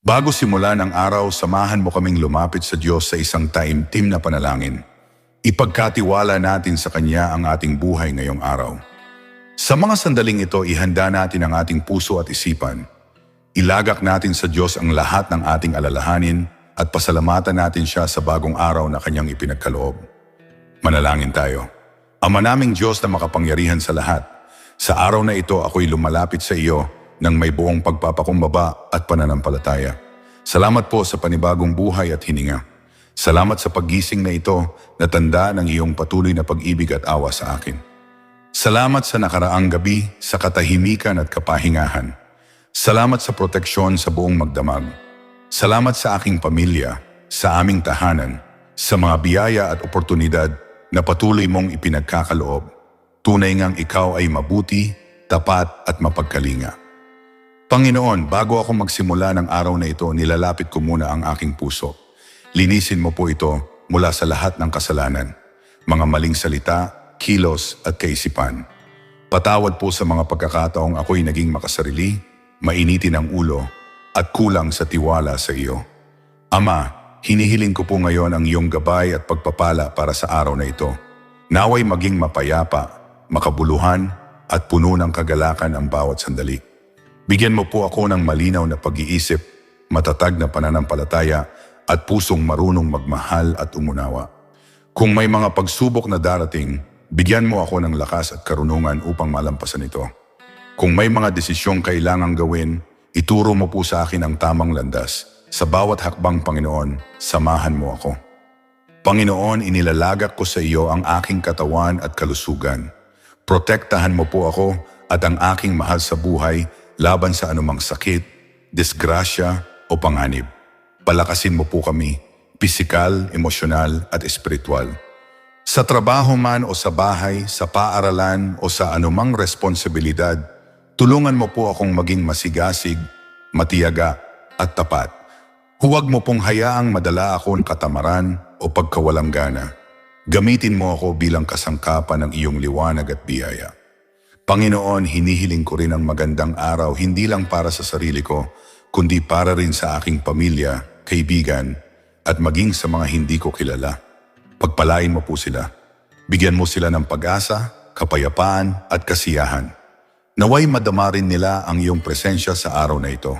Bago simula ng araw, samahan mo kaming lumapit sa Diyos sa isang taimtim na panalangin. Ipagkatiwala natin sa Kanya ang ating buhay ngayong araw. Sa mga sandaling ito, ihanda natin ang ating puso at isipan. Ilagak natin sa Diyos ang lahat ng ating alalahanin at pasalamatan natin siya sa bagong araw na Kanyang ipinagkaloob. Manalangin tayo. Ama naming Diyos na makapangyarihan sa lahat, sa araw na ito ako'y lumalapit sa iyo ng may buong pagpapakumbaba at pananampalataya. Salamat po sa panibagong buhay at hininga. Salamat sa paggising na ito na tanda ng iyong patuloy na pag-ibig at awa sa akin. Salamat sa nakaraang gabi, sa katahimikan at kapahingahan. Salamat sa proteksyon sa buong magdamag. Salamat sa aking pamilya, sa aming tahanan, sa mga biyaya at oportunidad na patuloy mong ipinagkakaloob. Tunay ngang ikaw ay mabuti, tapat at mapagkalinga. Panginoon, bago ako magsimula ng araw na ito, nilalapit ko muna ang aking puso. Linisin mo po ito mula sa lahat ng kasalanan, mga maling salita, kilos at kaisipan. Patawad po sa mga pagkakataong ako'y naging makasarili, mainitin ang ulo, at kulang sa tiwala sa iyo. Ama, hinihiling ko po ngayon ang iyong gabay at pagpapala para sa araw na ito. Naway maging mapayapa, makabuluhan, at puno ng kagalakan ang bawat sandali. Bigyan mo po ako ng malinaw na pag-iisip, matatag na pananampalataya, at pusong marunong magmahal at umunawa. Kung may mga pagsubok na darating, bigyan mo ako ng lakas at karunungan upang malampasan ito. Kung may mga desisyong kailangang gawin, ituro mo po sa akin ang tamang landas. Sa bawat hakbang, Panginoon, samahan mo ako. Panginoon, inilalagak ko sa iyo ang aking katawan at kalusugan. Protektahan mo po ako at ang aking mahal sa buhay laban sa anumang sakit, disgrasya o panganib. Palakasin mo po kami, pisikal, emosyonal at espiritual. Sa trabaho man o sa bahay, sa paaralan o sa anumang responsibilidad, tulungan mo po akong maging masigasig, matiyaga at tapat. Huwag mo pong hayaang madala ako ng katamaran o pagkawalang gana. Gamitin mo ako bilang kasangkapan ng iyong liwanag at biyaya. Panginoon, hinihiling ko rin ang magandang araw hindi lang para sa sarili ko, kundi para rin sa aking pamilya, kaibigan, at maging sa mga hindi ko kilala. Pagpalain mo po sila. Bigyan mo sila ng pag-asa, kapayapaan at kasiyahan. Naway madama rin nila ang iyong presensya sa araw na ito.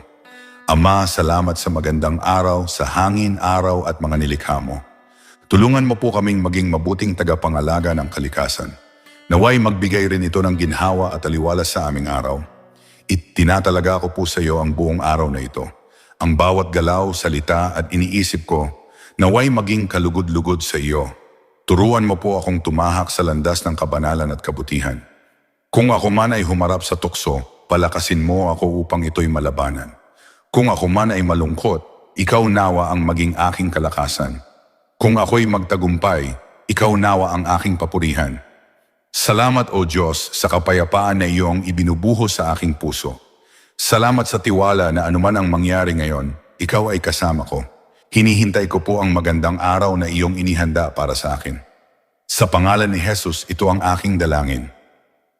Ama, salamat sa magandang araw, sa hangin, araw at mga nilikha mo. Tulungan mo po kaming maging mabuting tagapangalaga ng kalikasan. Naway magbigay rin ito ng ginhawa at aliwalas sa aming araw. Itinatalaga ko po sa iyo ang buong araw na ito. Ang bawat galaw, salita at iniisip ko, naway maging kalugod-lugod sa iyo. Turuan mo po akong tumahak sa landas ng kabanalan at kabutihan. Kung ako man ay humarap sa tukso, palakasin mo ako upang ito'y malabanan. Kung ako man ay malungkot, ikaw nawa ang maging aking kalakasan. Kung ako'y magtagumpay, ikaw nawa ang aking papurihan. Salamat o Diyos sa kapayapaan na iyong ibinubuhos sa aking puso. Salamat sa tiwala na anuman ang mangyari ngayon, ikaw ay kasama ko. Hinihintay ko po ang magandang araw na iyong inihanda para sa akin. Sa pangalan ni Jesus, ito ang aking dalangin.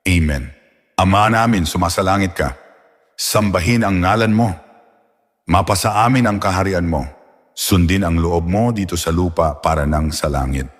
Amen. Ama namin, sumasalangit ka. Sambahin ang ngalan mo. Mapasa amin ang kaharian mo. Sundin ang loob mo dito sa lupa para nang sa langit.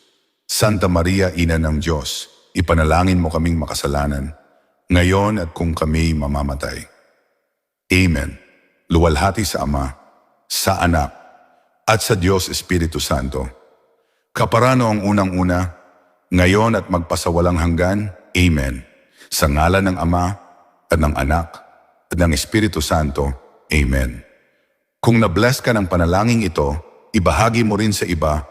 Santa Maria, Ina ng Diyos, ipanalangin mo kaming makasalanan, ngayon at kung kami mamamatay. Amen. Luwalhati sa Ama, sa Anak, at sa Diyos Espiritu Santo. Kaparano ang unang-una, ngayon at magpasawalang hanggan. Amen. Sa ngalan ng Ama, at ng Anak, at ng Espiritu Santo. Amen. Kung na-bless ka ng panalangin ito, ibahagi mo rin sa iba